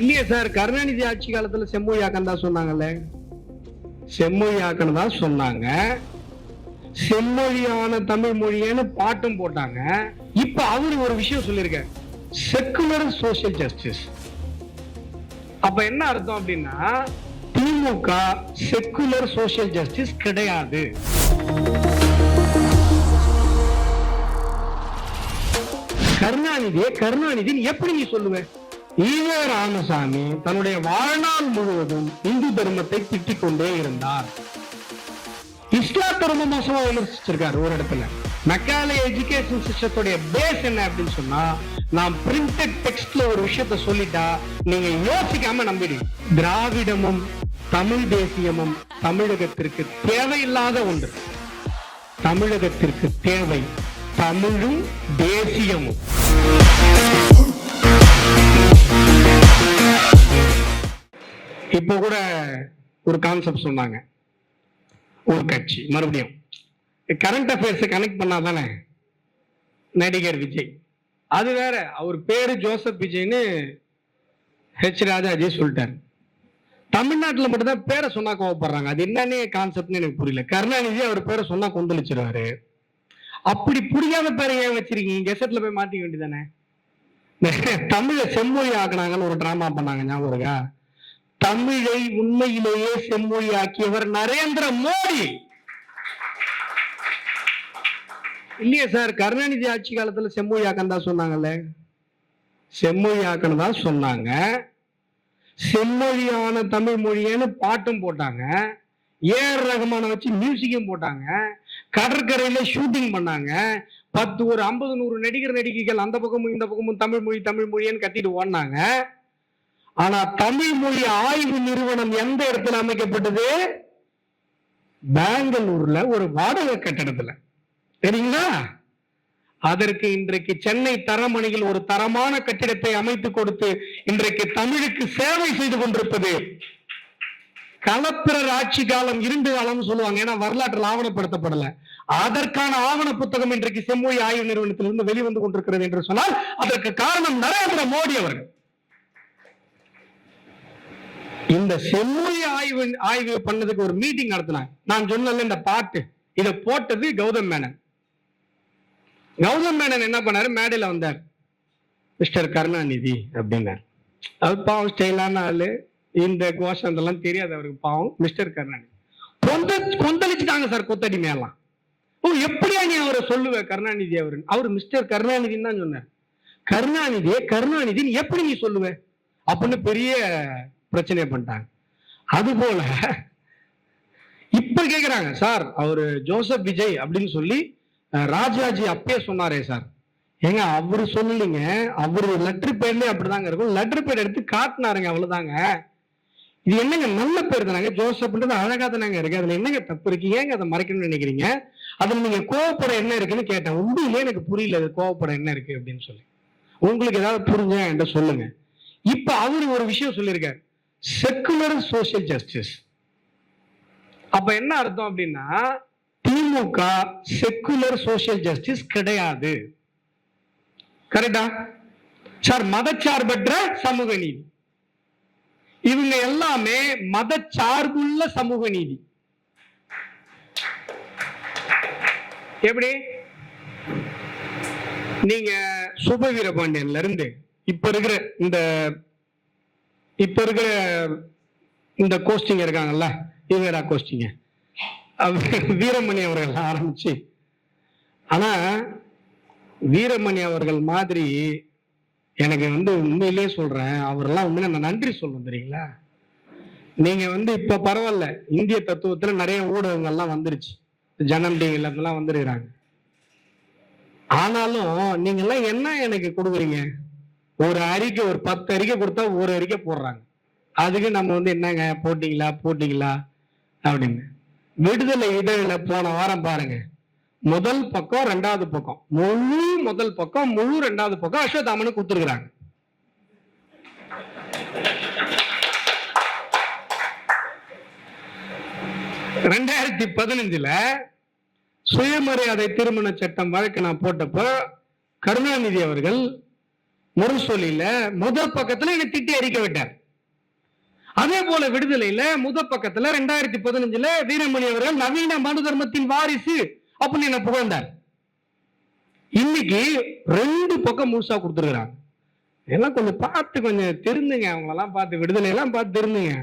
இல்லையே சார் கருணாநிதி ஆட்சி காலத்துல செம்மொழியாக்கம் தான் சொன்னாங்கல்ல. செம்மொழியாக்கன்னு தான் சொன்னாங்க. செம்மொழியான தமிழ் மொழியேன்னு பாட்டும் போட்டாங்க. இப்ப அவரு ஒரு விஷயம் சொல்லியிருக்காரு. செக்குலர் சோசியல் ஜஸ்டிஸ் அப்ப என்ன அர்த்தம் அப்படின்னா திமுக செக்குலர் சோசியல் ஜஸ்டிஸ் கிடையாது. கருணாநிதியை கருணாநிதின்னு எப்படி நீ சொல்லுவேன் ஈவே ராமசாமி தன்னுடைய வாழ்நாள் முழுவதும் இந்து தர்மத்தை திட்டிக் கொண்டே இருந்தார். இஸ்லாம் தர்ம மோசமா விமர்சிச்சிருக்காரு ஒரு இடத்துல. மெக்காலே எஜுகேஷன் சிஸ்டத்துடைய பேஸ் என்ன அப்படின்னு சொன்னா நான் பிரிண்டட் டெக்ஸ்ட்ல ஒரு விஷயத்த சொல்லிட்டா நீங்க யோசிக்காம நம்பிடுங்க திராவிடமும் தமிழ் தேசியமும் தமிழகத்திற்கு தேவையில்லாத ஒன்று. தமிழகத்திற்கு தேவை தமிழும் தேசியமும். இப்போ கூட ஒரு கான்செப்ட் சொன்னாங்க. ஒரு கட்சி மறுபடியும். கரண்ட் அஃபேர்ஸை கனெக்ட் பண்ணால் தானே நடிகர் விஜய். அது வேற அவர் பேர் ஜோசப் விஜய்னு ஹெச் ராஜாஜி சொல்லிட்டாரு. தமிழ்நாட்டில் மட்டும்தான் பேரை சொன்னா கோவப்படுறாங்க. அது என்னன்னே கான்செப்ட்னு எனக்கு புரியல. கருணாநிதி அவர் பேரை சொன்னா கொந்தளிச்சிருவாரு. அப்படி புரியாத பேரை ஏன் வச்சிருக்கீங்க? கெசட்ல போய் மாத்திக்க வேண்டியதானே தமிழை செம்மொழி ஆக்குனாங்கன்னு ஒரு டிராமா பண்ணாங்க ஞாபகம் இருக்கா? தமிழை உண்மையிலேயே செம்மொழி ஆக்கியவர் நரேந்திர மோடி. இல்லையே சார் கருணாநிதி ஆட்சி காலத்துல செம்மொழி ஆக்கம் தான் சொன்னாங்கல்ல? செம்மொழி ஆக்கன்னு தான் சொன்னாங்க. செம்மொழியான தமிழ் மொழியேன்னு பாட்டும் போட்டாங்க. ஏஆர் ரகுமான வச்சு மியூசிக்கும் போட்டாங்க. கடற்கரையில ஷூட்டிங் பண்ணாங்க. பத்து ஒரு ஐம்பது நூறு நடிகர் நடிகைகள் அந்த பக்கமும் இந்த பக்கமும் தமிழ் மொழி தமிழ் மொழின்னு கத்திட்டு ஓடினாங்க. ஆனா தமிழ் மொழி ஆய்வு நிறுவனம் எந்த இடத்துல அமைக்கப்பட்டது? பெங்களூர்ல ஒரு வாடகை கட்டடத்துல. சரிங்களா அதற்கு இன்றைக்கு சென்னை தரமணியில் ஒரு தரமான கட்டிடத்தை அமைத்து கொடுத்து இன்றைக்கு தமிழுக்கு சேவை செய்து கொண்டிருப்பது. கலப்பிரர் ஆட்சி காலம் இருண்டு காலம்னு சொல்லுவாங்க. ஏன்னா வரலாற்றில் ஆவணப்படுத்தப்படலை. அதற்கான ஆவண புத்தகம் இன்றைக்கு செம்மொழி ஆய்வு நிறுவனத்திலிருந்து வெளிவந்து கொண்டிருக்கிறது என்று சொன்னால் அதற்கு காரணம் நரேந்திர மோடி அவர்கள். இந்த செம்மொழி ஆய்வு ஆய்வு பண்ணதுக்கு ஒரு மீட்டிங் நடத்தினாங்க. நான் சொன்னல இந்த பாட்டு. இதை போட்டது கௌதம் மேனன். கௌதம் மேனன் என்ன பண்ணாரு? மேடையில வந்தார். மிஸ்டர் கருணாநிதி அப்படின்னார். அது பாவம் ஸ்டைலான ஆளு. இந்த கோஷம் இதெல்லாம் தெரியாது அவருக்கு பாவம். மிஸ்டர் கருணாநிதி. கொந்த கொந்தளிச்சுட்டாங்க சார் கொத்தடி மேலாம் ஓ எப்படியா நீ அவரை சொல்லுவ கருணாநிதி அவர் அவர் மிஸ்டர் கருணாநிதின்னு தான் சொன்னார். கருணாநிதியை கருணாநிதின்னு எப்படி நீ சொல்லுவ? அப்படின்னு பெரிய பிரச்சனை பண்ணிட்டாங்க. அது போல இப்ப கேக்குறாங்க சார் அவரு ஜோசப் விஜய் அப்படின்னு சொல்லி ராஜாஜி அப்பயே சொன்னாரே சார். ஏங்க அவரு சொல்லலைங்க. அவரு லெட்டர் பேர்லயே அப்படிதாங்க இருக்கும். லெட்டர் பேர் எடுத்து காட்டினாருங்க அவ்வளவுதாங்க. இது என்னங்க நல்ல பேர் தானாங்க? ஜோசப்ன்றது அழகா தானாங்க இருக்கு. அதுல என்னங்க தப்பு இருக்கு? ஏங்க அதை மறைக்கணும்னு நினைக்கிறீங்க? அதுல நீங்க கோவப்பட என்ன இருக்குன்னு கேட்டேன். உண்மையிலே எனக்கு புரியல அது கோவப்பட என்ன இருக்கு அப்படின்னு சொல்லி. உங்களுக்கு ஏதாவது புரிஞ்ச என்கிட்ட சொல்லுங்க. இப்ப அவரு ஒரு விஷயம் சொல்லியிருக்காரு. செக்குலர் சோசியல் ஜஸ்டிஸ் அப்ப என்ன அர்த்தம் அப்படின்னா திமுக செக்குலர் சோசியல் ஜஸ்டிஸ் கிடையாது. கரெக்டா சார் மதச்சார்பற்ற சமூக நீதி. இவங்க எல்லாமே மதச்சார்புள்ள சமூக நீதி. எப்படி? நீங்க சுப வீரபாண்டியன்ல இருந்து இப்ப இருக்கிற இந்த இப்ப இருக்கிற இந்த கோஸ்டிங் இருக்காங்கல்ல இவரா கோஸ்டிங்க வீரமணி அவர்கள் ஆரம்பிச்சு. ஆனா வீரமணி அவர்கள் மாதிரி எனக்கு வந்து உண்மையிலே சொல்றேன் அவரெல்லாம் உண்மையில நான் நன்றி சொல்லணும் தெரியுங்களா? நீங்க வந்து இப்ப பரவாயில்ல இந்திய தத்துவத்துல நிறைய ஊடகங்கள்லாம் வந்துருச்சு. ஜனம் டிவில இருந்தெல்லாம் வந்துருக்கிறாங்க. ஆனாலும் நீங்க எல்லாம் என்ன எனக்கு கொடுக்குறீங்க? ஒரு அறிக்கை ஒரு பத்து அறிக்கை கொடுத்தா ஒரு அறிக்கை போடுறாங்க. அதுக்கு நம்ம வந்து என்னங்க? போட்டீங்களா? போட்டீங்களா? அப்படின்னு. விடுதலை இதழில போன வாரம் பாருங்க. முதல் பக்கம் ரெண்டாவது பக்கம். முழு முதல் பக்கம் முழு ரெண்டாவது பக்கம் அஸ்வதாமனு கொடுத்துருக்குறாங்க. ரெண்டாயிரத்தி பதினஞ்சுல சுயமரியாதை திருமண சட்டம் வழக்கு நான் போட்டப்போ கருணாநிதி அவர்கள் முரசொலியில முதல் பக்கத்துல என்னை திட்டி அறிக்க விட்டார். அதே போல விடுதலையில முதல் பக்கத்துல ரெண்டாயிரத்தி பதினஞ்சுல வீரமணி அவர்கள் நவீன மனு தர்மத்தின் வாரிசு அப்படின்னு என்ன புகழ்ந்தார். இன்னைக்கு ரெண்டு பக்கம் முழுசா கொடுத்துருக்குறாங்க. எல்லாம் கொஞ்சம் பார்த்து கொஞ்சம் தெரிந்துங்க அவங்களெல்லாம் பார்த்து விடுதலை எல்லாம் பார்த்து தெரிந்துங்க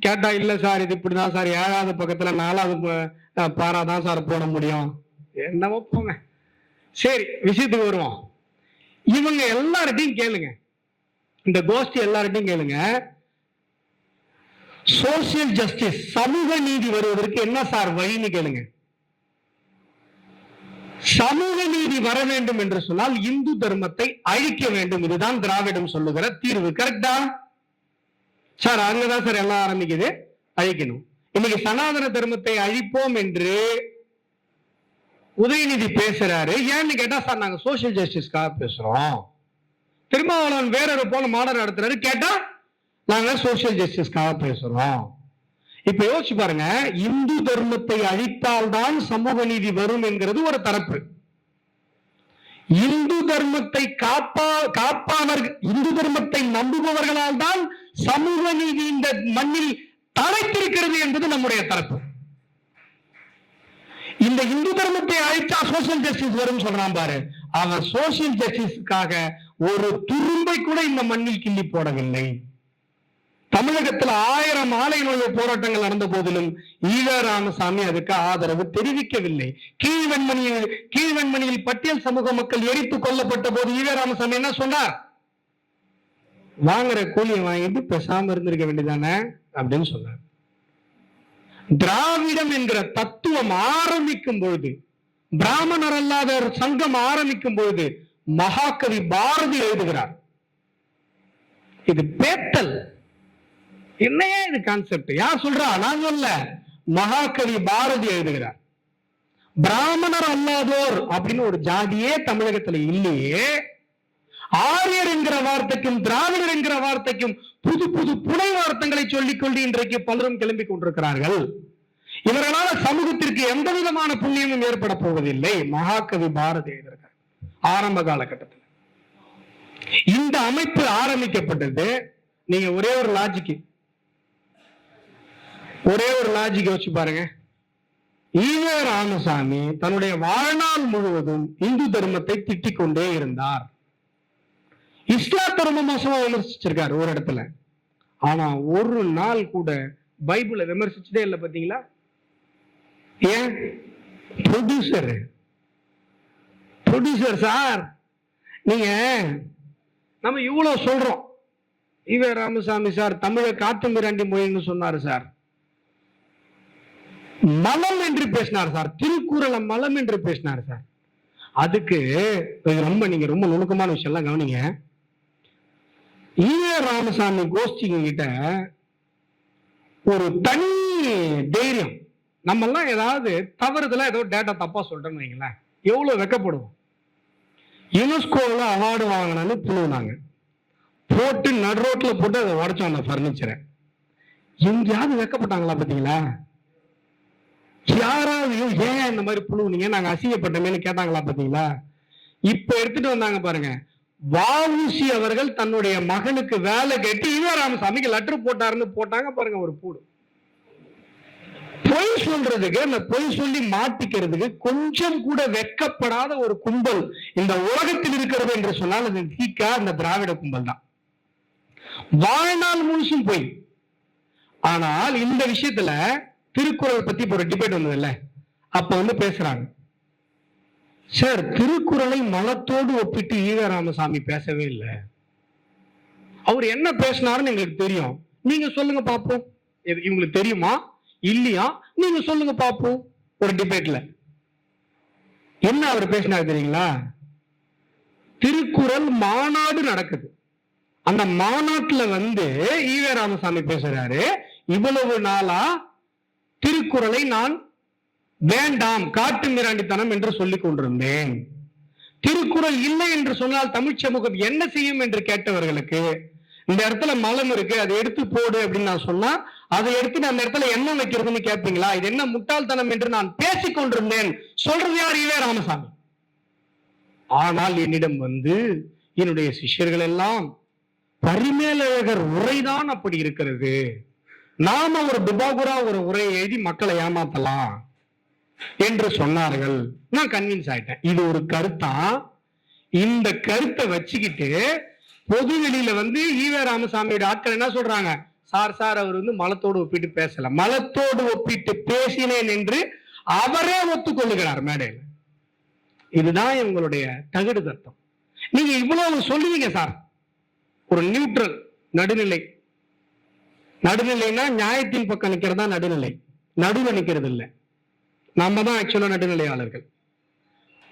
கேட்டா இல்ல சார் இது இப்படிதான் சார். ஏழாவது பக்கத்துல நாலாவது பாரா தான் சார் போட முடியும். என்னவோ போங்க. சரி விஷயத்துக்கு வருவோம். இவங்க எல்லார்ட்டையும் கேளுங்க. இந்த கோஷ்டி எல்லார்ட்டையும் கேளுங்க. சோசியல் ஜஸ்டிஸ் சமூக நீதி வருவதற்கு என்ன சார் வழின்னு கேளுங்க. சமூக நீதி வர வேண்டும் என்று சொன்னால் இந்து தர்மத்தை அழிக்க வேண்டும். இதுதான் திராவிடம் சொல்லுகிற தீர்வு கரெக்டா சார் அங்கதான் சார் எல்லாம் ஆரம்பிக்குது. அழிக்கணும். இன்னைக்கு சனாதன தர்மத்தை அழிப்போம் என்று உதயநிதி பேசுறாரு. ஏன்னு கேட்டா சார் நாங்க சோசியல் ஜஸ்டிஸ்க்காக பேசுறோம். திருமாவளவன் வேறொரு போல மாடல் நடத்துறாரு. கேட்டா நாங்க சோசியல் ஜஸ்டிஸ்க்காக பேசுறோம். இப்ப யோசிச்சு பாருங்க இந்து தர்மத்தை அழித்தால்தான் சமூக நீதி வரும் என்கிறது ஒரு தரப்பு. இந்து தர்மத்தை காப்பா காப்பாளர் இந்து தர்மத்தை நம்புபவர்களால் தான் சமூக நீதி இந்த மண்ணில் தலைத்திருக்கிறது என்பது நம்முடைய தரப்பு. இந்த இந்து தர்மத்தை அழித்தா சோசியல் ஜஸ்டிஸ் வரும் சொல்றான் பாரு. அவர் சோசியல் ஜஸ்டிஸுக்காக ஒரு துரும்பை கூட இந்த மண்ணில் கிள்ளி போடவில்லை. தமிழகத்தில் ஆயிரம் ஆலை நோய போராட்டங்கள் நடந்த போதிலும் ஈழ ராமசாமி அதுக்கு ஆதரவு தெரிவிக்கவில்லை. கீழ்வெண்மணியில் கீழ்வெண்மணியில் பட்டியல் சமூக மக்கள் எரித்து கொல்லப்பட்ட போது ஈழ ராமசாமி என்ன சொன்னார்? வாங்குற கூலியை வாங்கிட்டு பேசாம இருந்திருக்க வேண்டியதானே அப்படின்னு சொன்னார் திராவிடம் என்கிற தத்துவம் ஆரம்பிக்கும் பொழுது பிராமணர் அல்லாத ஒரு சங்கம் ஆரம்பிக்கும் பொழுது மகாகவி பாரதி எழுதுகிறார். இது பேத்தல். என்னையா இது கான்செப்ட் யார் சொல்றா? நான் சொல்ல. மகாகவி பாரதி எழுதுகிறார். பிராமணர் அல்லாதோர் அப்படின்னு ஒரு ஜாதியே தமிழகத்துல இல்லையே. ஆரியர் என்கிற வார்த்தைக்கும் திராவிடர் என்கிற வார்த்தைக்கும் புது புது புனை வார்த்தைகளை சொல்லிக்கொண்டு இன்றைக்கு பலரும் கிளம்பி கொண்டிருக்கிறார்கள். இவர்களால் சமூகத்திற்கு எந்த விதமான புண்ணியமும் ஏற்பட போவதில்லை. மகாகவி பாரதி எழுதுகிறார் ஆரம்ப காலகட்டத்தில். இந்த அமைப்பு ஆரம்பிக்கப்பட்டது நீங்க ஒரே ஒரு லாஜிக்கு ஒரே ஒரு லாஜிக் வச்சு பாருங்க. ஈவே ராமசாமி தன்னுடைய வாழ்நாள் முழுவதும் இந்து தர்மத்தை திட்டிக் கொண்டே இருந்தார். இஸ்லாத்தை ரொம்ப மோசமா விமர்சிச்சிருக்காரு ஒரு இடத்துல. ஆனா ஒரு நாள் கூட பைபிளை விமர்சிச்சதே இல்லை பாத்தீங்களா? ஏன்? ப்ரொடியூசர் ப்ரொடியூசர் சார் நீங்க நம்ம இவ்வளவு சொல்றோம். இவ ராமசாமி சார் தமிழை காத்து மிராண்டி மொழின்னு சொன்னாரு சார். மலம் என்று பேசினார் சார். திருக்குறளை மலம் என்று பேசினார் சார். அதுக்கு ரொம்ப நீங்க ரொம்ப நுணுக்கமான விஷயம் எல்லாம் கவனிங்க. ஈவே ராமசாமி கோஷ்டிங்க கிட்ட ஒரு தனி தைரியம். நம்ம எல்லாம் ஏதாவது தவறுதலா ஏதோ டேட்டா தப்பா சொல்றேன்னு வைங்களேன். எவ்வளவு வெக்கப்படுவோம்? யுனெஸ்கோவில் அவார்டு வாங்கினான்னு புழுவுனாங்க. போட்டு நடு ரோட்டில் போட்டு அதை உடைச்சோம் அந்த ஃபர்னிச்சரை எங்கேயாவது வெக்கப்பட்டாங்களா பாத்தீங்களா யாராவது ஏன் இந்த மாதிரி புழுவுனீங்க? நாங்க அசிங்கப்பட்டோமேனு கேட்டாங்களா பாத்தீங்களா இப்ப எடுத்துட்டு வந்தாங்க பாருங்க. வாவுசி அவர்கள் தன்னுடைய மகனுக்கு வேலை கேட்டு ஈவ ராமசாமிக்கு லெட்டர் போட்டாருன்னு போட்டாங்க பாருங்க ஒரு பூடு. பொய் சொல்றதுக்கு அந்த பொய் சொல்லி மாட்டிக்கிறதுக்கு கொஞ்சம் கூட வெட்கப்படாத ஒரு கும்பல் இந்த உலகத்தில் இருக்கிறது என்று சொன்னால் அது தீக்கா அந்த திராவிட கும்பல் தான். வாழ்நாள் முழுசும் பொய். ஆனால் இந்த விஷயத்துல திருக்குறள் பத்தி ஒரு டிபேட் வந்ததுல்ல. அப்ப வந்து பேசுறாங்க. சார் திருக்குறளை மலத்தோடு ஒப்பிட்டு ஈவ ராமசாமி பேசவே இல்லை. அவர் என்ன பேசினாருன்னு எங்களுக்கு தெரியும். நீங்க சொல்லுங்க பாப்போம். இவங்களுக்கு தெரியுமா? இல்லையா? நீங்க சொல்லுங்க பாப்போம். ஒரு டிபேட்ல என்ன அவர் பேசினார் தெரியுங்களா? திருக்குறள் மாநாடு நடக்குது. அந்த மாநாட்டுல வந்து ஈவே ராமசாமி பேசுறாரு. இவ்வளவு நாளா திருக்குறளை நான் வேண்டாம் காட்டு மிராண்டித்தனம் என்று சொல்லிக் கொண்டிருந்தேன். திருக்குறள் இல்லை என்று சொன்னால் தமிழ் சமூகம் என்ன செய்யும் என்று கேட்டவர்களுக்கு இந்த இடத்துல மலம் இருக்கு அதை எடுத்து போடு அப்படின்னு நான் சொன்னா அதை எடுத்து அந்த இடத்துல என்ன வைக்கிறதுன்னு கேட்பீங்களா இது என்ன முட்டாள்தனம் என்று நான் பேசிக் கொண்டிருந்தேன். சொல்றது யார்? இவே ராமசாமி. ஆனால் என்னிடம் வந்து என்னுடைய சிஷ்யர்கள் எல்லாம் பரிமேலழகர் உரைதான் அப்படி இருக்கிறது. நாம ஒரு பிபாகுரா ஒரு உரையை எழுதி மக்களை ஏமாத்தலாம். என்று சொன்னார்கள். நான் கன்வின்ஸ் ஆயிட்டேன். இது ஒரு கருத்தா? இந்த கருத்தை வச்சுக்கிட்டு பொது வெளியில வந்து ஈவே ராமசாமியோட ஆட்கள் என்ன சொல்றாங்க? சார் சார் அவர் வந்து மலத்தோடு ஒப்பிட்டு பேசல. மலத்தோடு ஒப்பிட்டு பேசினேன் என்று அவரே ஒத்துக்கொள்ளுகிறார் மேடையில். இதுதான் இவங்களுடைய தகுடு தத்தம் நீங்க இவ்வளவு சொல்லுவீங்க சார். ஒரு நியூட்ரல் நடுநிலை. நடுநிலைனா நியாயத்தின் பக்கம் நிக்கிறதா நடுநிலை? நடுவில் நிக்கிறது இல்லை நம்ம தான் ஆக்சுவலா நடுநிலையாளர்கள்.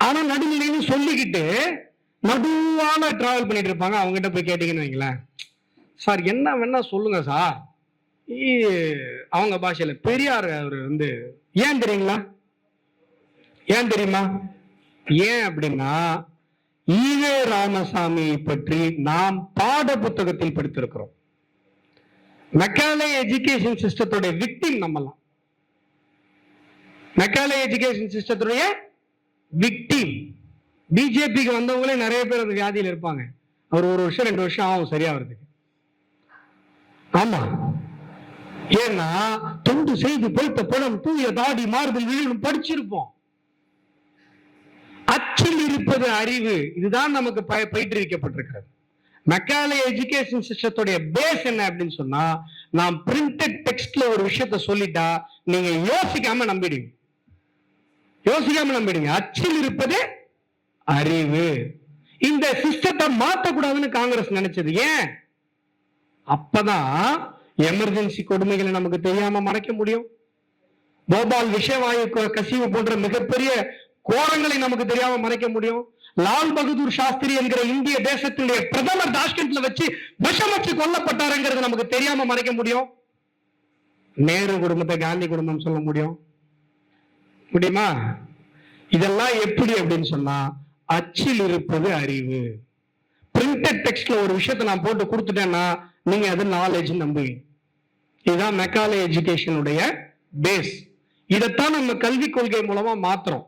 ஆனா நடுநிலைன்னு சொல்லிக்கிட்டு நடுவான டிராவல் பண்ணிட்டு இருப்பாங்க. அவங்க கிட்ட போய் கேட்டீங்கன்னு வைங்களேன். சார் என்ன வேணா சொல்லுங்க சார் அவங்க பாஷையில பெரியார் அவர் வந்து ஏன் தெரியுங்களா? ஏன் தெரியுமா? ஏன் அப்படின்னா ஈவே ராமசாமியை பற்றி நாம் பாட புத்தகத்தில் படித்திருக்கிறோம். மெக்காலே எஜுகேஷன் சிஸ்டத்துடைய விக்டிம் நம்மலாம். மெக்காலே எஜுகேஷன் சிஸ்டத்துடைய விக்டீம் பிஜேபிக்கு வந்தவங்களே நிறைய பேர் அந்த வியாதியில் இருப்பாங்க. அவர் ஒரு வருஷம் ரெண்டு வருஷம் ஆகும் சரியா வருதுக்கு ஆமா. ஏன்னா தொண்டு செய்து பொய்த்த பணம் தூய தாடி மாறுதல் விழும் படிச்சிருப்போம். அச்சில் இருப்பது அறிவு. இதுதான் நமக்கு பய- பயிற்றுவிக்கப்பட்டிருக்கிறது. மெக்காலே எஜுகேஷன் சிஸ்டத்துடைய பேஸ் என்ன அப்படின்னு சொன்னா நான் பிரிண்டட் டெக்ஸ்ட்ல ஒரு விஷயத்த சொல்லிட்டா நீங்க யோசிக்காம நம்பிடுவீங்க. யோசிக்காம நம்பிடுங்க அச்சில் இருப்பது அறிவு. இந்த சிஸ்டத்தை மாற்றக்கூடாதுன்னு காங்கிரஸ் நினைச்சது. ஏன்? அப்பதான் எமர்ஜென்சி கொடுமைகளை நமக்கு தெரியாம மறைக்க முடியும். போபால் விஷவாயு கசிவு போன்ற மிகப்பெரிய கோரங்களை நமக்கு தெரியாம மறைக்க முடியும். லால் பகதூர் சாஸ்திரி என்கிற இந்திய தேசத்தினுடைய பிரதமர் தாஷ்கண்ட்ல வச்சு விஷம் வச்சு கொல்லப்பட்டாருங்கிறது நமக்கு தெரியாம மறைக்க முடியும். நேரு குடும்பத்தை காந்தி குடும்பம் சொல்ல முடியும். முடியுமா? இதெல்லாம் எப்படி அப்படின்னு சொன்னா அச்சில் இருப்பது அறிவு. பிரிண்டட் டெக்ஸ்ட்ல ஒரு விஷயத்தை நான் போட்டு கொடுத்துட்டேன்னா நீங்க அது நாலேஜ் நம்புவீங்க. இதுதான் மெக்காலே எஜுகேஷனுடைய பேஸ் இதைத்தான் நம்ம கல்விக் கொள்கை மூலமா மாத்துறோம்.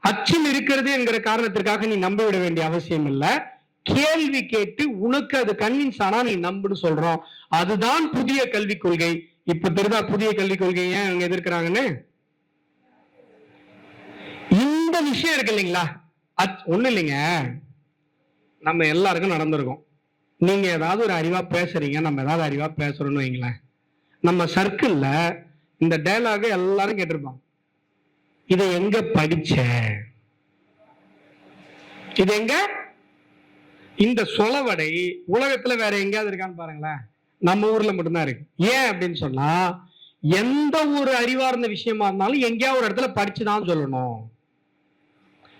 அச்சில் இருக்கிறது என்கிற காரணத்திற்காக நீ நம்ப விட வேண்டிய அவசியம் இல்ல. கேள்வி கேட்டு உனக்கு அது கன்வின்ஸ் ஆனா நீ நம்புன்னு சொல்றோம். அதுதான் புதிய கல்விக் கொள்கை. இப்ப தெரிதா புதிய கல்விக் கொள்கை ஏன் அவங்க எதிர்க்கிறாங்கன்னு? இந்த விஷயம் இருக்கு இல்லைங்களா? அச்- ஒன்றும் இல்லைங்க. நம்ம எல்லாருக்கும் நடந்திருக்கோம். நீங்கள் ஏதாவது ஒரு அறிவாக பேசுறீங்க நம்ம ஏதாவது அறிவாக பேசுகிறோன்னு வைங்களேன். நம்ம சர்க்கிளில் இந்த டயலாக எல்லாரும் கேட்டிருப்பாங்க. இதை எங்க படிச்ச? இது எங்க? இந்த சொலவடை உலகத்துல வேற எங்கேயாவது இருக்கான்னு பாருங்களேன். நம்ம ஊர்ல மட்டும்தான் இருக்கு. ஏன் அப்படின்னு சொன்னா எந்த ஒரு அறிவார்ந்த விஷயமா இருந்தாலும் எங்கேயாவது ஒரு இடத்துல படிச்சுதான் சொல்லணும்.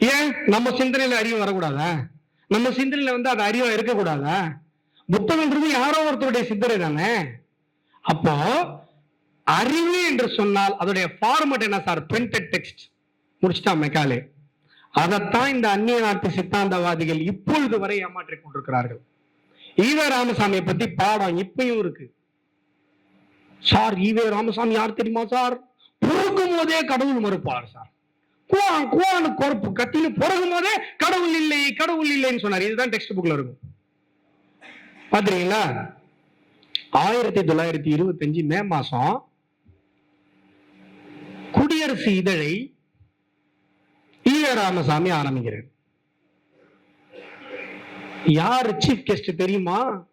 ஏன்? நம்ம சிந்தனையில அறிவு வரக்கூடாதா? நம்ம சிந்தனையில வந்து அது அறிவா இருக்கக்கூடாதா? புத்தகம்ன்றது யாரோ ஒருத்தருடைய சிந்தனை தானே. அப்போ அறிவு என்று சொன்னால் அதோடைய ஃபார்மட் என்ன சார் பிரிண்டட் டெக்ஸ்ட் முடிச்சிட்டா மெக்காலே. அதைத்தான் இந்த அந்நிய நாட்டு சித்தாந்தவாதிகள் இப்பொழுது வரை ஏமாற்றிக் கொண்டிருக்கிறார்கள். ஈவே ராமசாமியை பத்தி பாடம் இப்பயும் இருக்கு. சார் ஈவே ராமசாமி யார் தெரியுமா சார் பிறக்கும் போதே கடவுள் மறுப்பார் சார் குவான் குவான் கொறுப்பு கத்தின்னு பிறகும் போதே கடவுள் இல்லை கடவுள் இல்லைன்னு சொன்னார். இதுதான் டெக்ஸ்ட் புக்ல இருக்கும். பாத்துறீங்களா ஆயிரத்தி தொள்ளாயிரத்தி இருபத்தஞ்சு மே மாசம் குடியரசு இதழை ஈவே ராமசாமி ஆரம்பிக்கிறார். யார் சீஃப் கெஸ்ட் தெரியுமா?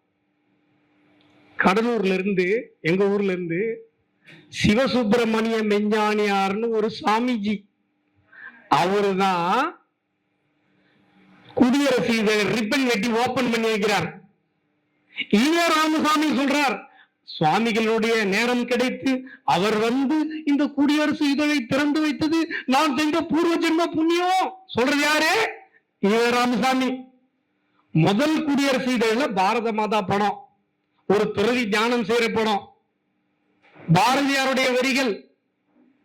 கடலூர்ல இருந்து எங்க ஊர்ல இருந்து சிவசுப்பிரமணிய மெஞ்ஞானியார்னு ஒரு சாமிஜி. அவருதான் குடியரசு இதழை ரிப்பன் வெட்டி ஓபன் பண்ணி வைக்கிறார். ஈவே ராமசாமி சொல்றார் சுவாமிகளுடைய நேரம் கிடைத்து அவர் வந்து இந்த குடியரசு இதழை திறந்து வைத்தது நான் செஞ்ச பூர்வ ஜென்ம புண்ணியம். சொல்றது யாரு? ஈவே ராமசாமி. முதல் குடியரசு இதழ்ல பாரத மாதா படம் ஒரு துறவி தியானம் செய்யற படம். பாரதியாருடைய வரிகள்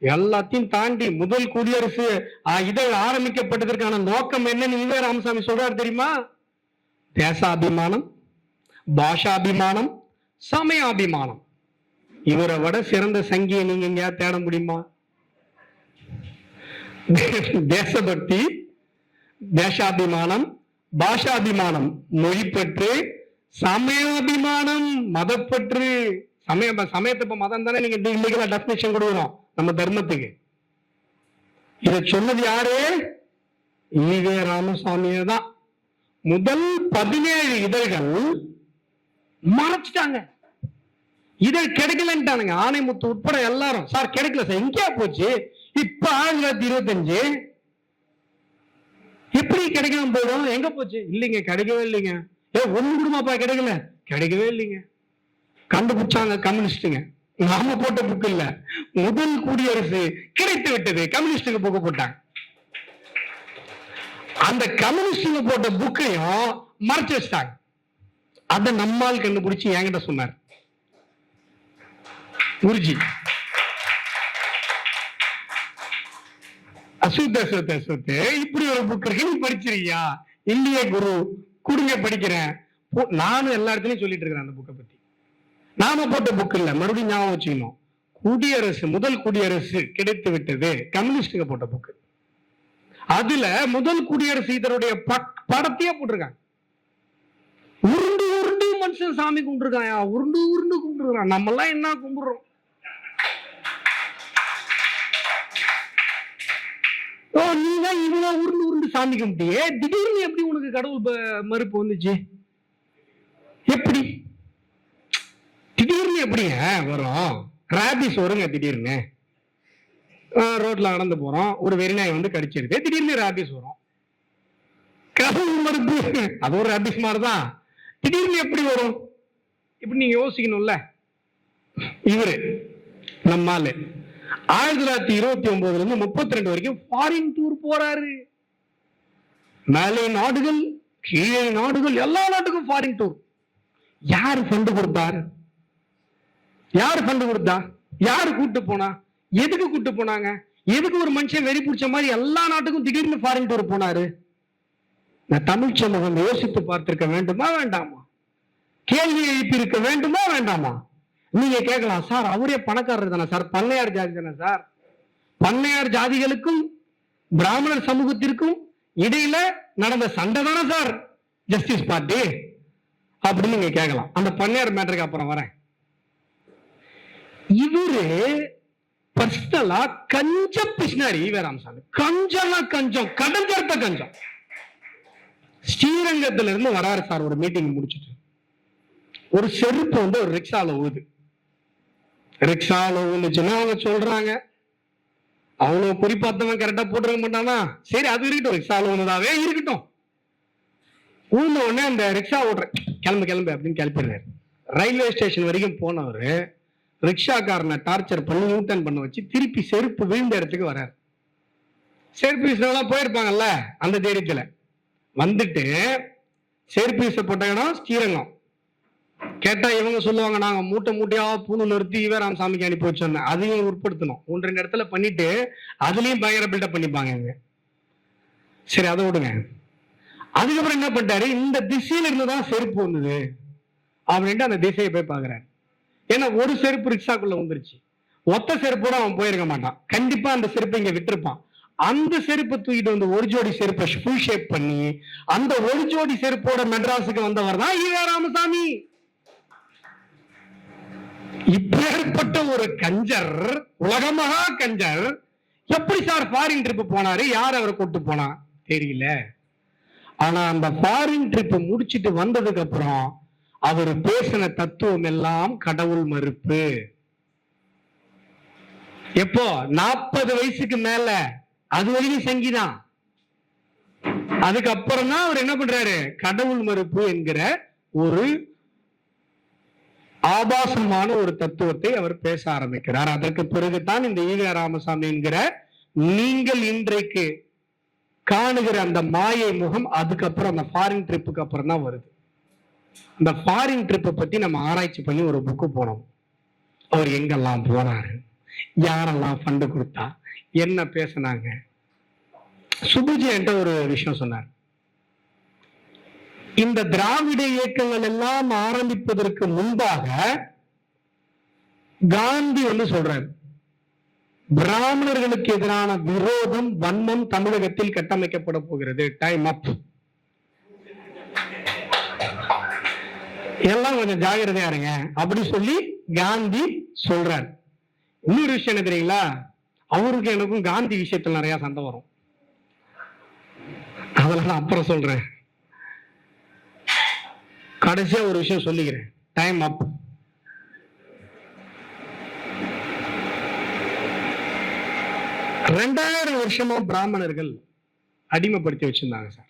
எல்லாத்தையும் தாண்டி முதல் குடியரசு இதழ் ஆரம்பிக்கப்பட்டதற்கான நோக்கம் என்னன்னு ஈவே ராமசாமி சொல்றாரு தெரியுமா? தேசாபிமானம் பாஷாபிமானம் சமயாபிமானம். இவரை விட சிறந்த சங்கியை நீங்க எங்கேயா தேட முடியுமா? தேசபக்தி தேசாபிமானம் பாஷாபிமானம். மொழிப்பற்று சமயாபிமானம் மதப்பற்று. சமய சமயத்தை இப்ப மதம் தானே நீங்க இல்லீகலா டெபினேஷன் கொடுக்குறோம் நம்ம தர்மத்துக்கு. இதை சொன்னது யாரு? ஈவே ராமசாமியே தான். முதல் பதினேழு இதழ்கள் மறைச்சிட்டாங்க. இதழ் கிடைக்கலன்ட்டானுங்க. ஆணைமுத்து உட்பட எல்லாரும். சார் கிடைக்கல சார். எங்கேயா போச்சு? இப்ப ஆயிரத்தி தொள்ளாயிரத்தி இருபத்தஞ்சு. எப்படி கிடைக்காம போயிடும்? எங்க போச்சு? இல்லைங்க கிடைக்கவே இல்லைங்க. ஏ ஒண்ணு குடும்பப்பா கிடைக்கல. கிடைக்கவே இல்லைங்க. கண்டுபிடிச்சாங்க கம்யூனிஸ்டுங்க நாம போட்ட புக் இல்ல. முதல் குடியரசு கிடைத்து விட்டது. கம்யூனிஸ்டுக்கு புக்கு போட்டாங்க. அந்த கம்யூனிஸ்டுங்க போட்ட புக்கையும் மறைச்சு வச்சிட்டாங்க. அதை நம்மால் கண்டுபிடிச்சு என்கிட்ட சொன்னார். குருஜி. அசுத்த சொத்து இப்படி ஒரு புக் இருக்கு. நீ படிச்சிருக்கியா? இல்லையே குரு. குடுங்க படிக்கிறேன். போ- நானும் எல்லா இடத்துலயும் சொல்லிட்டு இருக்கிறேன் அந்த புக்கை பத்தி. நாம போட்ட புக் இல்ல. மறுபடியும் ஞாபகம் வச்சுக்கணும். குடியரசு முதல் குடியரசு கிடைத்து விட்டது. கம்யூனிஸ்டுங்க போட்ட புக்கு அதுல முதல் குடியரசு இதனுடைய படத்தையே போட்டிருக்காங்க. உருண்டு உருண்டு மனுஷன் சாமி கும்பிட்டுருக்கான் உருண்டு உருண்டு கும்பிட்டுருக்கான். நம்ம எல்லாம் என்ன கும்பிடுறோம்? ஓ நீ தான் இவ்வளவு உருண்டு உருண்டு சாமி கும்பிட்டியே. திடீர்னு எப்படி உனக்கு கடவுள் மறுப்பு வந்துச்சு? எப்படி? திடீர்னு எப்படிங்க? வரும். ராபிஸ் வருங்க திடீர்னு. ஆ, ரோட்ல நடந்து போறோம். ஒரு வெறிநாய் வந்து கடிச்சிருக்கு. திடீர்னு ராபிஸ் வரும் கதவு மறுப்பு அது ஒரு ராபிஸ் மாதிரி தான் திடீர்னு எப்படி வரும்? இப்படி நீங்க யோசிக்கணும்ல. இவரு நம்மால் ஆயிரத்தி தொள்ளாயிரத்தி இருபத்தி ஒன்பதுல இருந்து முப்பத்தி ரெண்டு வரைக்கும் ஃபாரின் டூர் போறாரு. மேலே நாடுகள் கீழே நாடுகள் எல்லா நாட்டுக்கும் ஃபாரின் டூர் யார் ஃபண்டு கொடுத்தாரு? யார் ஃபண்டு கொடுத்தா? யார் கூட்டு போனா? எதுக்கு கூட்டு போனாங்க? எதுக்கு ஒரு மனுஷன் வெறி பிடிச்ச மாதிரி எல்லா நாட்டுக்கும் திடீர்னு ஃபாரின் டூர் போனாரு? நான் தமிழ் சமூகம் யோசித்து பார்த்திருக்க வேண்டுமா வேண்டாமா? கேள்வி எழுப்பி இருக்க வேண்டுமா வேண்டாமா? நீங்க கேட்கலாம் சார் அவரே பணக்காரர் தானே சார்? பண்ணையார் ஜாதி தானே சார்? பண்ணையார் ஜாதிகளுக்கும் பிராமணர் சமூகத்திற்கும் இடையில நடந்த சண்டை தானே சார்? ஜஸ்டிஸ் பார்ட்டி அப்படின்னு நீங்க கேட்கலாம். அந்த பண்ணையார் மேட்டருக்கு அப்புறம் வரேன். இவரு பர்சனலா கஞ்ச பிஸ்னாரி ஈவேராமசாமி கஞ்சம்னா கஞ்சம் கடஞ்சர்த்த கஞ்சம். ஸ்ரீரங்கத்துல இருந்து வராரு சார் ஒரு மீட்டிங் முடிச்சிட்டு. ஒரு செருப்பு வந்து ஒரு ரிக்ஷால ஊது. ரிக்ஷால ஊந்துச்சுன்னா அவங்க சொல்றாங்க. அவ்வளவு குறிப்பாத்தவன் கரெக்டா போட்டிருக்க மாட்டானா? சரி அது இருக்கட்டும் ரிக்ஷால ஊனதாவே இருக்கட்டும். ஊந்த உடனே அந்த ரிக்ஷா ஓட்டுற கிளம்பு கிளம்பு அப்படின்னு கிளப்பிடுறாரு. ரயில்வே ஸ்டேஷன் வரைக்கும் போனவர் ரிக்ஷாக்காரனை டார்ச்சர் பண்ணி நியூட்டன் பண்ண வச்சு திருப்பி செருப்பு விழுந்த இடத்துக்கு வராரு. செருப்பு வீசினவெல்லாம் போயிருப்பாங்கல்ல அந்த தைரியத்தில். வந்துட்டு செருப்பு வீச போட்ட இடம் ஸ்ரீரங்கம். கேட்டா இவங்க சொல்லுவாங்க நாங்க மூட்டை மூட்டையா பூணு நிறுத்தி ஈவராம் சாமிக்கு அனுப்பி வச்சோம் அதையும் உட்படுத்தணும். ஒன்று ரெண்டு இடத்துல பண்ணிட்டு அதுலயும் பயங்கர பில்டப் பண்ணிப்பாங்க இவங்க. சரி அதை விடுங்க. அதுக்கப்புறம் என்ன பண்ணிட்டாரு? இந்த திசையில இருந்து தான் செருப்பு வந்தது. அப்படின்ட்டு அந்த திசையை போய் பாக்குறாரு ஏன்னா ஒரு செருப்பு ரிக்ஷாக்குள்ள வந்துருச்சு. ஒத்த செருப்போட அவன் போயிருக்க மாட்டான். கண்டிப்பா அந்த செருப்பை இங்க விட்டுருப்பான். அந்த செருப்பை தூக்கிட்டு வந்து ஒரு ஜோடி செருப்பை ஃபுல் ஷேப் பண்ணி அந்த ஒரு ஜோடி செருப்போட மெட்ராஸுக்கு வந்தவர் தான் ஈவே ராமசாமி. இப்பேற்பட்ட ஒரு கஞ்சர் உலகமகா கஞ்சர் எப்படி சார் ஃபாரின் ட்ரிப் போனாரு? யார் அவரை கூட்டு போனா? தெரியல. ஆனா அந்த ஃபாரின் ட்ரிப் முடிச்சிட்டு வந்ததுக்கு அப்புறம் அவர் பேசின தத்துவம் எல்லாம் கடவுள் மறுப்பு. எப்போ? நாற்பது வயசுக்கு மேல. அது வரைக்கும் சங்கிதான் அதுக்கப்புறம் தான் அவர் என்ன பண்றாரு? கடவுள் மறுப்பு என்கிற ஒரு ஆபாசமான ஒரு தத்துவத்தை அவர் பேச ஆரம்பிக்கிறார். அதற்கு பிறகுதான் இந்த ஈவே ராமசாமி என்கிற நீங்கள் இன்றைக்கு காணுகிற அந்த மாயை முகம் அதுக்கப்புறம் அந்த ஃபாரின் ட்ரிப்புக்கு அப்புறம் தான் வருது. அந்த ஃபாரின் ட்ரிப்பை பத்தி நம்ம ஆராய்ச்சி பண்ணி ஒரு புக்கு போனோம். அவர் எங்கெல்லாம் போனாரு? யாரெல்லாம் ஃபண்டு கொடுத்தா? என்ன பேசுனாங்க? சுபுஜி என்ற ஒரு விஷயம் சொன்னார். இந்த திராவிட இயக்கங்கள் எல்லாம் ஆரம்பிப்பதற்கு முன்பாக காந்தி வந்து சொல்றாரு. பிராமணர்களுக்கு எதிரான விரோதம் வன்மம் தமிழகத்தில் கட்டமைக்கப்பட போகிறது. டைம் அப் எல்லாம் கொஞ்சம் ஜாகிரதையா இருங்க. அப்படி சொல்லி காந்தி சொல்றார். இன்னொரு விஷயம் என்ன தெரியுங்களா? அவருக்கு எனக்கும் காந்தி விஷயத்துல நிறைய சண்டை வரும். அதெல்லாம் அப்புறம் சொல்றேன். கடைசியா ஒரு விஷயம் சொல்லிக்கிறேன். டைம் அப் ரெண்டாயிரம் வருஷமா பிராமணர்கள் அடிமைப்படுத்தி வச்சிருந்தாங்க சார்.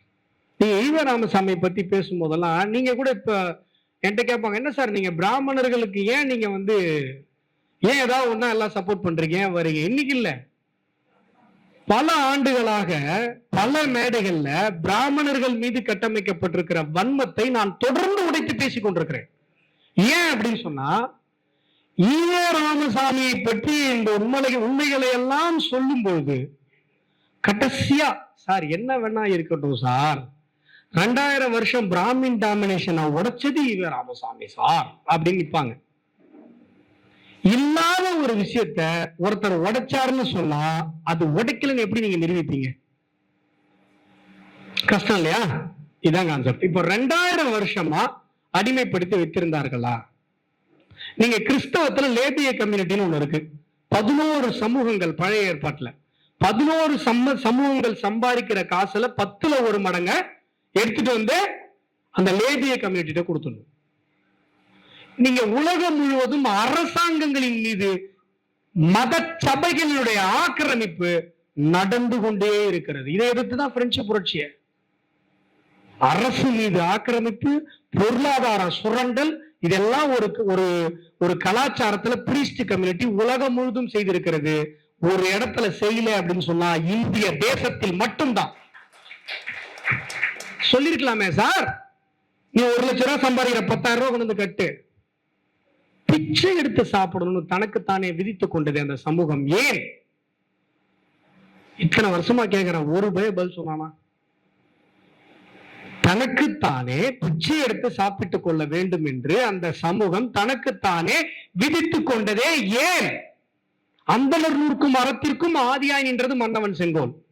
நீங்க ஈவ ராமசாமியை பத்தி பேசும்போதெல்லாம் நீங்க கூட இப்ப என்கிட்ட கேட்பாங்க என்ன சார் நீங்க பிராமணர்களுக்கு ஏன் நீங்க வந்து ஏன் ஏதாவது ஒன்னா எல்லாம் சப்போர்ட் பண்றீங்க? ஏன் வரீங்க இன்னைக்கு இல்ல. பல ஆண்டுகளாக பல மேடைகள்ல பிராமணர்கள் மீது கட்டமைக்கப்பட்டிருக்கிற வன்மத்தை நான் தொடர்ந்து உடைத்து பேசிக் கொண்டிருக்கிறேன். ஏன் அப்படின்னு சொன்னா ஈ ராமசாமியை பற்றி இந்த உண்மை உண்மைகளை எல்லாம் சொல்லும் பொழுது கடைசியா சார் என்ன வேணா இருக்கட்டும் சார் ரெண்டாயிரம் வருஷம் பிராமின் டாமினேஷனை உடைச்சது ஈவ ராமசாமி சார் அப்படின்னு நிற்பாங்க இல்லாத ஒரு விஷயத்த ஒருத்தர் உடைச்சாருன்னு சொன்னா அது உடைக்கலன்னு எப்படி நீங்க நிரூபிப்பீங்க? கஷ்டம் இல்லையா? இதான் கான்செப்ட் இப்போ ரெண்டாயிரம் வருஷமா அடிமைப்படுத்தி வைத்திருந்தார்களா? நீங்க கிறிஸ்தவத்துல லேபிய கம்யூனிட்டின்னு ஒண்ணு இருக்கு. பதினோரு சமூகங்கள் பழைய ஏற்பாட்டுல. பதினோரு சம்ம சமூகங்கள் சம்பாதிக்கிற காசுல பத்துல ஒரு மடங்க எடுத்துட்டு வந்து அந்த லேபிய கம்யூனிட்டிட்ட கொடுத்துடணும். நீங்க உலகம் முழுவதும் அரசாங்கங்களின் மீது மத சபைகளினுடைய ஆக்கிரமிப்பு நடந்து கொண்டே இருக்கிறது. இதை எதிர்த்து தான் பிரெஞ்சு புரட்சிய. அரசு மீது ஆக்கிரமிப்பு பொருளாதார சுரண்டல் இதெல்லாம் ஒரு ஒரு ஒரு கலாச்சாரத்துல பிரீஸ்ட் கம்யூனிட்டி உலகம் முழுதும் செய்திருக்கிறது. ஒரு இடத்துல செய்யல அப்படின்னு சொன்னா இந்திய தேசத்தில் மட்டும்தான். சொல்லிருக்கலாமே சார். நீ ஒரு லட்ச ரூபா சம்பாதிக்கிற பத்தாயிரம் ரூபா கொண்டு வந்து கட்டு. பிச்சை எடுத்து சாப்பிடணும்னு தனக்குத்தானே விதித்து கொண்டது அந்த சமூகம். ஏன்? இத்தனை வருஷமா கேட்கிறேன் ஒரு பய பதில் சொன்னானா? தனக்குத்தானே பிச்சை எடுத்து சாப்பிட்டுக் கொள்ள வேண்டும் என்று அந்த சமூகம் தனக்குத்தானே விதித்துக் கொண்டதே ஏன்? அந்தனர் நூற்கும் அறத்திற்கும் ஆதியாய் நின்றது மன்னவன் செங்கோல்.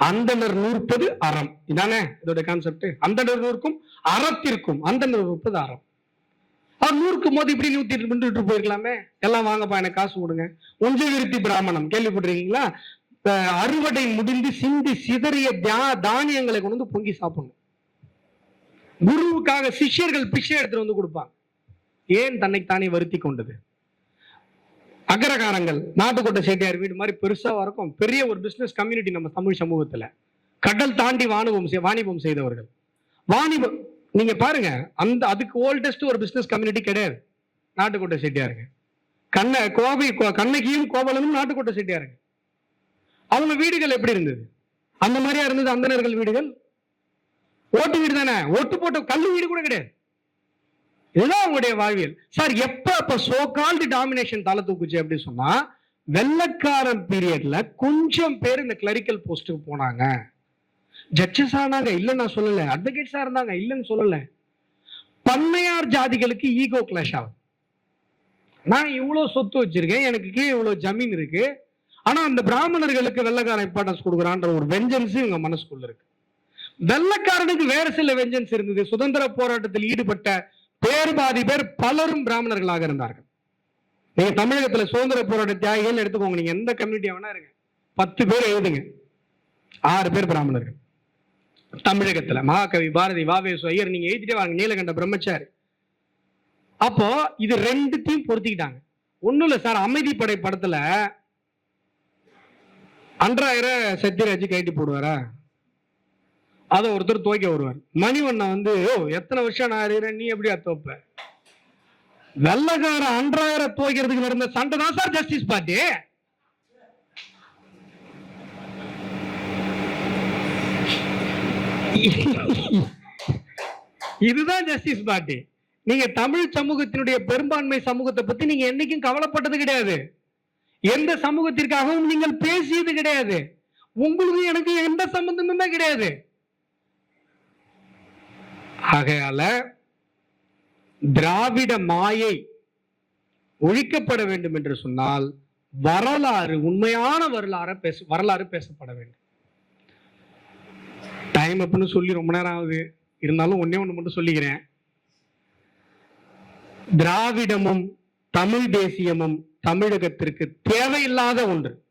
அந்தனர் நூற்பது அறம். இதானே? இதோட கான்செப்ட் அந்தனர் நூற்கும் அறத்திற்கும் அந்தனர் நூற்பது அறம். அவர் நூறுக்கும் போது இப்படி நூத்தி நின்றுட்டு போயிருக்கலாமே? எல்லாம் வாங்கப்பா எனக்கு காசு கொடுங்க. உஞ்ச விருத்தி பிராமணம். கேள்விப்பட்டிருக்கீங்களா? அறுவடை முடிந்து சிந்தி சிதறிய தியா- தானியங்களை கொண்டு வந்து பொங்கி சாப்பிடணும். குருவுக்காக சிஷ்யர்கள் பிச்சை எடுத்துட்டு வந்து கொடுப்பாங்க. ஏன் தன்னைத்தானே வருத்தி கொண்டது? அகரகாரங்கள் நாட்டுக்கோட்டை செட்டியார் வீடு மாதிரி பெருசாக இருக்கும். பெரிய ஒரு பிஸ்னஸ் கம்யூனிட்டி நம்ம தமிழ் சமூகத்தில். கடல் தாண்டி வாணிபம் செய்- வாணிபம் செய்தவர்கள். வாணிபம் நீங்க பாருங்க அந்த அதுக்கு ஓல்டஸ்ட் ஒரு பிஸ்னஸ் கம்யூனிட்டி கிடையாது. நாட்டுக்கோட்டை செட்டியாருங்க கண்ண கோவை கோ- கண்ணகியும் கோவலனும் நாட்டுக்கோட்டை செட்டியாருங்க அவங்க வீடுகள் எப்படி இருந்தது? அந்த மாதிரியா இருந்தது அந்தணர்கள் வீடுகள்? ஓட்டு வீடு தானே? ஓட்டு போட்ட கல் வீடு கூட கிடையாது. இதுதான் அவங்களுடைய வாழ்வியல். சார் எப்ப அப்ப சோ கால்டு டாமினேஷன் தலை தூக்குச்சு அப்படின்னு சொன்னா வெள்ளக்காரன் பீரியட்ல கொஞ்சம் பேர் இந்த கிளரிக்கல் போஸ்ட்டுக்கு போனாங்க. ஜட்ஜஸ் ஆனாங்க இல்ல நான் சொல்லல. அட்வொகேட்ஸா இருந்தாங்க இல்லைன்னு சொல்லல. பண்ணையார் ஜாதிகளுக்கு ஈகோ கிளாஷ் ஆகும் நான் இவ்வளவு சொத்து வச்சிருக்கேன் எனக்கு கீழே இவ்வளவு ஜமீன் இருக்கு. ஆனா அந்த பிராமணர்களுக்கு வெள்ளக்காரன் இம்பார்ட்டன்ஸ் கொடுக்குறான்ற ஒரு வெஞ்சன்ஸ் இவங்க மனசுக்குள்ள இருக்கு. வெள்ளக்காரனுக்கு வேற சில வெஞ்சன்ஸ் இருந்தது. சுதந்திர போராட்டத்தில் ஈடுபட்ட பேர் பாதி பேர் பலரும் பிராமணர்களாக இருந்தார்கள். நீங்க தமிழகத்துல சுதந்திர போராட்ட தியாகிகள் எடுத்துக்கோங்க. நீங்க எந்த கம்யூனிட்டியா வேணா இருங்க. பத்து பேர் எழுதுங்க. ஆறு பேர் பிராமணர்கள். தமிழகத்துல மகாகவி பாரதி வாவேசு ஐயர் நீங்க எழுதிட்டே வாங்க. நீலகண்ட பிரம்மச்சாரி. அப்போ இது ரெண்டுத்தையும் பொருத்திக்கிட்டாங்க. ஒண்ணும் இல்ல சார் அமைதிப்படை படத்துல அன்றாயிரம் சத்யராஜ் கைட்டு போடுவாரா? அதை ஒருத்தர் துவைக்க வருவார். மணிவண்ணன் வந்து ஓ எத்தனை வருஷம் நான் அறிகிறேன் நீ எப்படியா துவைப்ப? வெள்ளக்கார அன்றாயிரம் துவைக்கிறதுக்கு நடந்த சண்டை தான் சார் ஜஸ்டிஸ் பார்ட்டி. இதுதான் ஜஸ்டிஸ் பார்ட்டி. நீங்க தமிழ் சமூகத்தினுடைய பெரும்பான்மை சமூகத்தை பத்தி நீங்க என்னைக்கும் கவலைப்பட்டது கிடையாது. எந்த சமூகத்திற்காகவும் நீங்கள் பேசியது கிடையாது. உங்களுக்கு எனக்கு எந்த சம்பந்தமுமே கிடையாது. ஆகையால திராவிட மாயை ஒழிக்கப்பட வேண்டும் என்று சொன்னால் வரலாறு உண்மையான வரலாறு பேச வரலாறு பேசப்பட வேண்டும். டைம் அப்படின்னு சொல்லி ரொம்ப நேரம் ஆகுது. இருந்தாலும் ஒன்றே ஒன்று மட்டும் சொல்லிக்கிறேன். திராவிடமும் தமிழ் தேசியமும் தமிழகத்திற்கு தேவையில்லாத ஒன்று.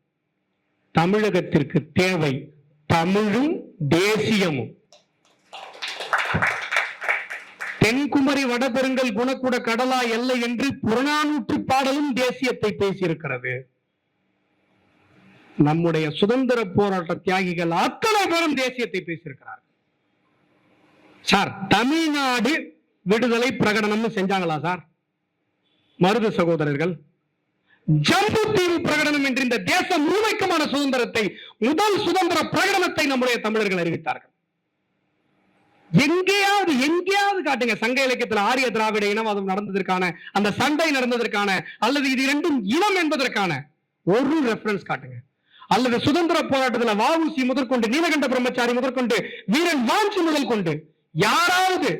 தமிழகத்திற்கு தேவை தமிழும் தேசியமும். தென்குமரி வடபெருங்கல் குணக்குட கடலா எல்லை என்று புறநானூற்று பாடலும் தேசியத்தை பேசியிருக்கிறது. நம்முடைய சுதந்திர போராட்ட தியாகிகள் அத்தனை பேரும் தேசியத்தை பேசியிருக்கிறார்கள். சார் தமிழ்நாடு விடுதலை பிரகடனம் செஞ்சாங்களா சார்? மருது சகோதரர்கள் ஜம்பு தீவு பிரகடனம் என்று இந்த தேச முழுமைக்குமான சுதந்திரத்தை முதல் சுதந்திர பிரகடனத்தை நம்முடைய தமிழர்கள் அறிவித்தார்கள். எங்கேயாவது எங்கேயாவது காட்டுங்க. சங்க இலக்கியத்தில் ஆரிய திராவிட இனவாதம் நடந்ததற்கான அந்த சண்டை நடந்ததற்கான அல்லது இது இரண்டும் இனம் என்பதற்கான ஒரு ரெஃபரன்ஸ் காட்டுங்க. அல்லது சுதந்திர போராட்டத்தில் வாவுசி முதற்கொண்டு நீலகண்ட பிரம்மச்சாரி முதற்கொண்டு வீரன் வாஞ்சி முதல் கொண்டு யாராவது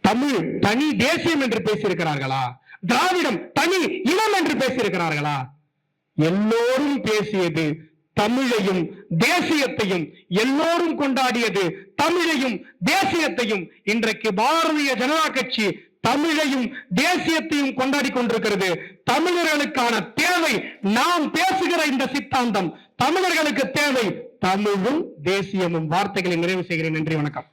தமிழ் தனி தேசியம் என்று பேசியிருக்கிறார்களா? திராவிடம் தனி இனம் என்று பேசியிருக்கிறார்களா? எல்லோரும் பேசியது தமிழையும் தேசியத்தையும் எல்லோரும் கொண்டாடியது தமிழையும் தேசியத்தையும். இன்றைக்கு பாரதிய ஜனதா கட்சி தமிழையும் தேசியத்தையும் கொண்டாடி கொண்டிருக்கிறது. தமிழர்களுக்கான தேவை நாம் பேசுகிற இந்த சித்தாந்தம். தமிழர்களுக்கு தேவை தமிழும் தேசியமும். வார்த்தைகளை நிறைவு செய்கிறேன். நன்றி வணக்கம்.